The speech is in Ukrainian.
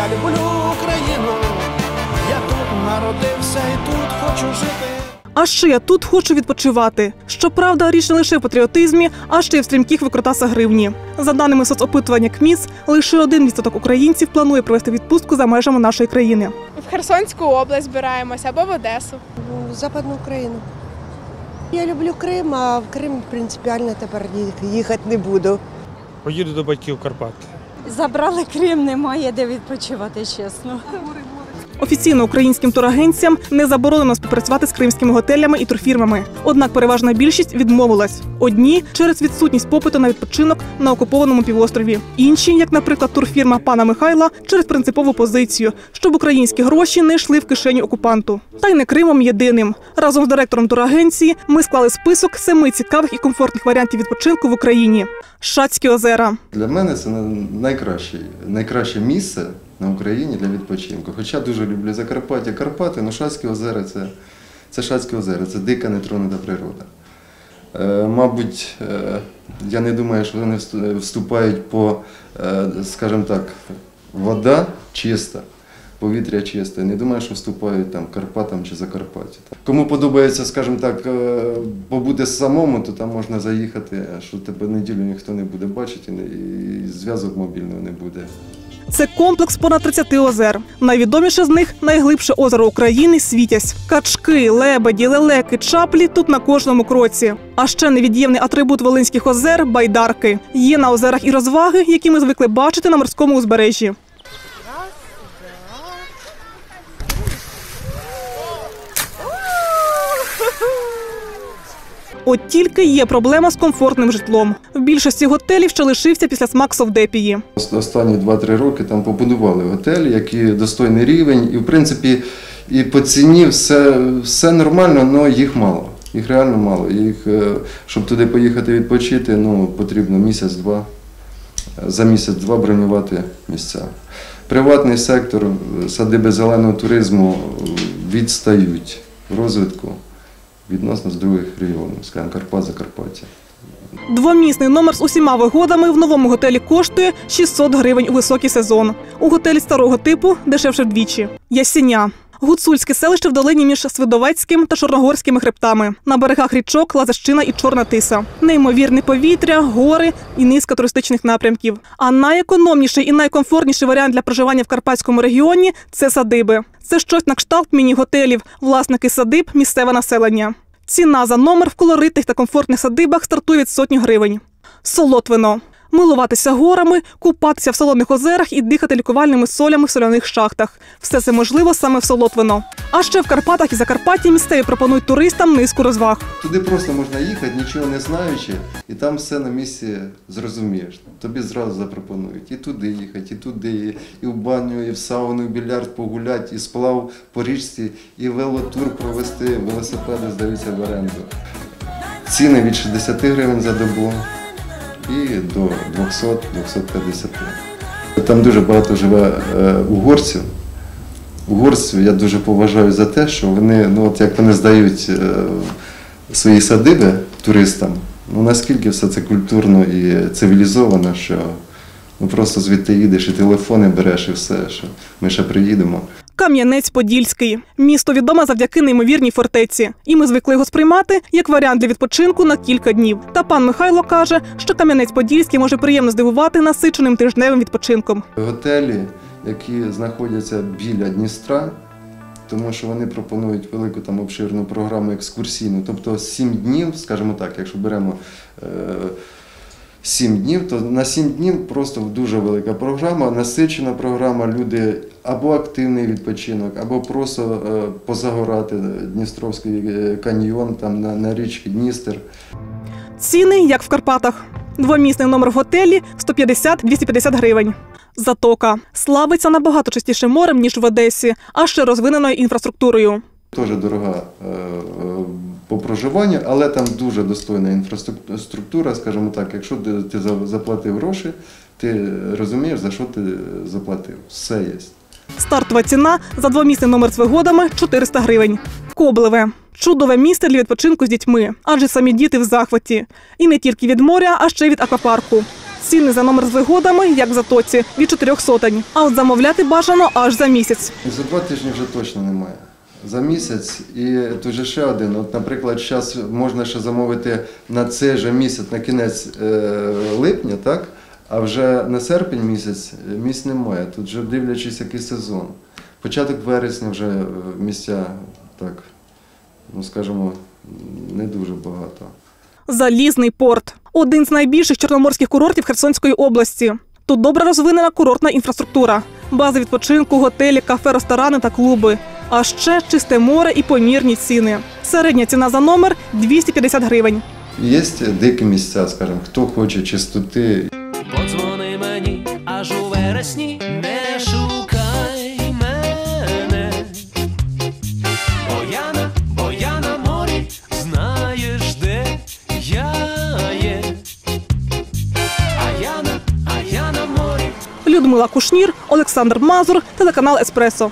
я люблю Україну. Я тут народився і тут хочу жити. А ще я тут хочу відпочивати. Щоправда, річ не лише в патріотизмі, а ще й в стрімких викрутасах гривні. За даними соцопитування КМІС, лише один відсоток українців планує провести відпустку за межами нашої країни. В Херсонську область збираємося або в Одесу. в Западну Україну. Я люблю Крим, а в Крим принципіально тепер їхати не буду. Поїду до батьків в Карпати. Забрали Крим, немає де відпочивати, чесно. Офіційно українським турагенціям не заборонено співпрацювати з кримськими готелями і турфірмами. Однак переважна більшість відмовилась. Одні через відсутність попиту на відпочинок на окупованому півострові. Інші, як, наприклад, турфірма пана Михайла, через принципову позицію, щоб українські гроші не йшли в кишеню окупанту. Та й не Кримом єдиним. Разом з директором турагенції ми склали список семи цікавих і комфортних варіантів відпочинку в Україні. Шацькі озера. Для мене це найкраще, найкраще місце на Україні для відпочинку. Хоча дуже люблю Закарпаття, Карпати, але Шацькі озера це, це Шацькі озера, це дика нетронута природа. Е, мабуть, е, я не думаю, що вони вступають по, е, скажімо так, вода чиста. Повітря чисте. Не думаю, що вступають там Карпатам чи Закарпаття. Кому подобається, скажімо так, е, побути самому, то там можна заїхати, що тебе неділю ніхто не буде бачити, і зв'язок мобільного не буде. Це комплекс понад 30 озер. Найвідоміше з них найглибше озеро України Світязь. Качки, лебеді, лелеки, чаплі тут на кожному кроці. А ще невід'ємний атрибут Волинських озер байдарки. Є на озерах і розваги, які ми звикли бачити на морському узбережжі. От тільки є проблема з комфортним житлом. В більшості готелів ще лишився після смак совдепії. Останні 2-3 роки там побудували готелі, які достойний рівень, і в принципі і по ціні все, все нормально, але їх мало. Їх реально мало. Їх, е, щоб туди поїхати відпочити, ну, потрібно місяць-два. За місяць-два бронювати місця. Приватний сектор, садиби зеленого туризму відстають в розвитку відносно з других регіонів, скажімо, Карпат, Закарпаття. Двомісний номер з усіма вигодами в новому готелі коштує 600 гривень у високий сезон. У готелі старого типу дешевше вдвічі. Ясіня. Гуцульське селище в долині між Свидовецьким та Чорногорськими хребтами. На берегах річок Лазащина і Чорна Тиса. Неймовірне повітря, гори і низка туристичних напрямків. А найекономніший і найкомфортніший варіант для проживання в карпатському регіоні це садиби. Це щось на кшталт міні-готелів. Власники садиб місцеве населення. Ціна за номер в колоритних та комфортних садибах стартує від сотні гривень. Солотвино. Милуватися горами, купатися в солоних озерах і дихати лікувальними солями в соляних шахтах. Все це можливо саме в Солотвино. А ще в Карпатах і Закарпатті місцеві пропонують туристам низку розваг. Туди просто можна їхати, нічого не знаючи, і там все на місці зрозумієш. Тобі зразу запропонують і туди їхати, і туди, і, в баню, і в сауну, і в більярд погуляти, і сплав по річці, і велотур провести, велосипеди здаються в оренду. Ціни від 60 гривень за добу і до 200-250. Там дуже багато живе е, угорців. Угорців я дуже поважаю за те, що вони, ну от як вони здають е, свої садиби туристам, ну наскільки все це культурно і цивілізовано, що ну просто звідти їдеш і телефони береш, і все, що ми ще приїдемо. Кам'янець-Подільський. Місто відоме завдяки неймовірній фортеці. І ми звикли його сприймати як варіант для відпочинку на кілька днів. Та пан Михайло каже, що Кам'янець-Подільський може приємно здивувати насиченим тижневим відпочинком. Готелі, які знаходяться біля Дністра, тому що вони пропонують велику там обширну програму екскурсійну. Тобто 7 днів, скажімо так, якщо беремо е, 7 днів, то на 7 днів просто дуже велика програма, насичена програма. Люди або активний відпочинок, або просто е, позагорати Дністровський е, каньйон там на, на річці Дністер. Ціни, як в Карпатах. Двомісний номер в готелі 150-250 гривень. Затока славиться набагато частіше морем, ніж в Одесі, а ще розвиненою інфраструктурою. Теж дорога е, по проживанню, але там дуже достойна інфраструктура, скажімо так, якщо ти, ти за- заплатив гроші, ти розумієш, за що ти заплатив. Все є. Стартова ціна за двомісний номер з вигодами 400 гривень. Коблеве. Чудове місце для відпочинку з дітьми, адже самі діти в захваті. І не тільки від моря, а ще й від аквапарку. Ціни за номер з вигодами, як в затоці, від чотирьох сотень. А от замовляти бажано аж за місяць. За два тижні вже точно немає. За місяць і тут же ще один. От, наприклад, зараз можна ще замовити на цей же місяць, на кінець е, липня, так? А вже на серпень місяць е, місць немає. Тут вже дивлячись, який сезон. Початок вересня вже е, місця так, ну скажімо, не дуже багато. Залізний порт один з найбільших чорноморських курортів Херсонської області. Тут добре розвинена курортна інфраструктура, бази відпочинку, готелі, кафе, ресторани та клуби. А ще чисте море і помірні ціни. Середня ціна за номер 250 гривень. Є дикі місця, скажімо, хто хоче чистоти, Подзвони мені, аж у вересні не шукай мене. Бо я на, бо я на морі, знаєш, де я є. А я на, а я на морі. Людмила Кушнір, Олександр Мазур, телеканал Еспресо.